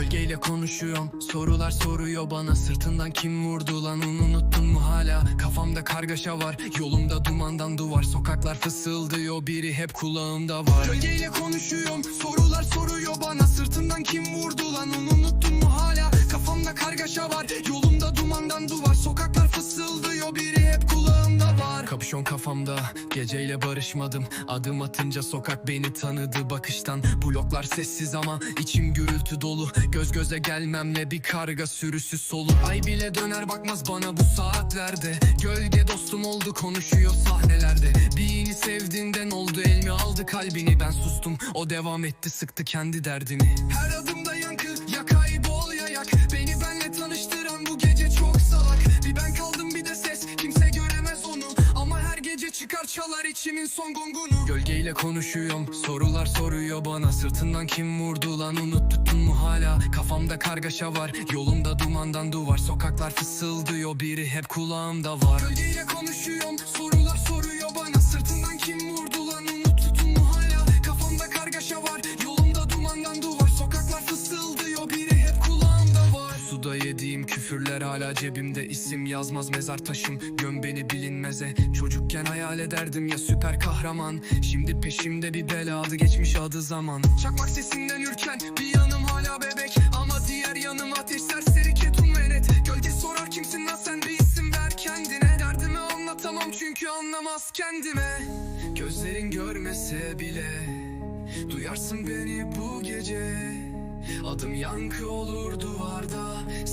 Gölgeyle konuşuyorum. Sorular soruyor bana. Sırtından kim vurdu lan? Onu unuttun mu hala? Kafamda kargaşa var. Yolumda dumandan duvar. Sokaklar fısıldıyor. Biri hep kulağımda var. Gölgeyle konuşuyorum. Sorular soruyor bana Kapüşon kafamda. Geceyle barışmadım. Adım atınca sokak beni tanıdı bakıştan. Bloklar sessiz ama içim gürültü dolu. Göz göze gelmemle bir karga sürüsü solu. Ay bile döner bakmaz bana bu saatlerde. Gölge dostum oldu konuşuyor sahnelerde. Birini sevdiğinden oldu elmi aldı kalbini. Ben sustum o devam etti sıktı kendi derdini. Her adımda çalar içimin son gongunu. Gölgeyle konuşuyorum. Sorular soruyor bana. Sırtından kim vurdu lan? Unuttun mu hala? Kafamda kargaşa var. Yolumda dumandan duvar. Sokaklar fısıldıyor. Biri hep kulağımda var. Gölgeyle konuşuyorum. Sorular yediğim küfürler hala cebimde. İsim yazmaz mezar taşım. Göm beni bilinmeze. Çocukken hayal ederdim ya süper kahraman. Şimdi peşimde bir bela adı geçmiş adı zaman. Çakmak sesinden ürken bir yanım hala bebek. Ama diğer yanım ateş serseri ketum ve net Gölge sorar kimsin lan sen bir isim ver kendine. Derdimi anlatamam çünkü anlamaz kendime. Gözlerin görmese bile Duyarsın beni bu gece. Adım yankı olur duvarda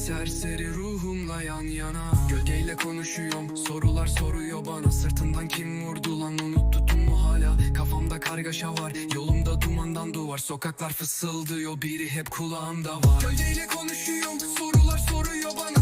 Serseri ruhumla yan yana. Gölgeyle konuşuyorum Sorular soruyor bana. Sırtından kim vurdu lan unuttun mu hala. Kafamda kargaşa var Yolumda dumandan duvar. Sokaklar fısıldıyor Biri hep kulağımda var. Gölgeyle konuşuyorum Sorular soruyor bana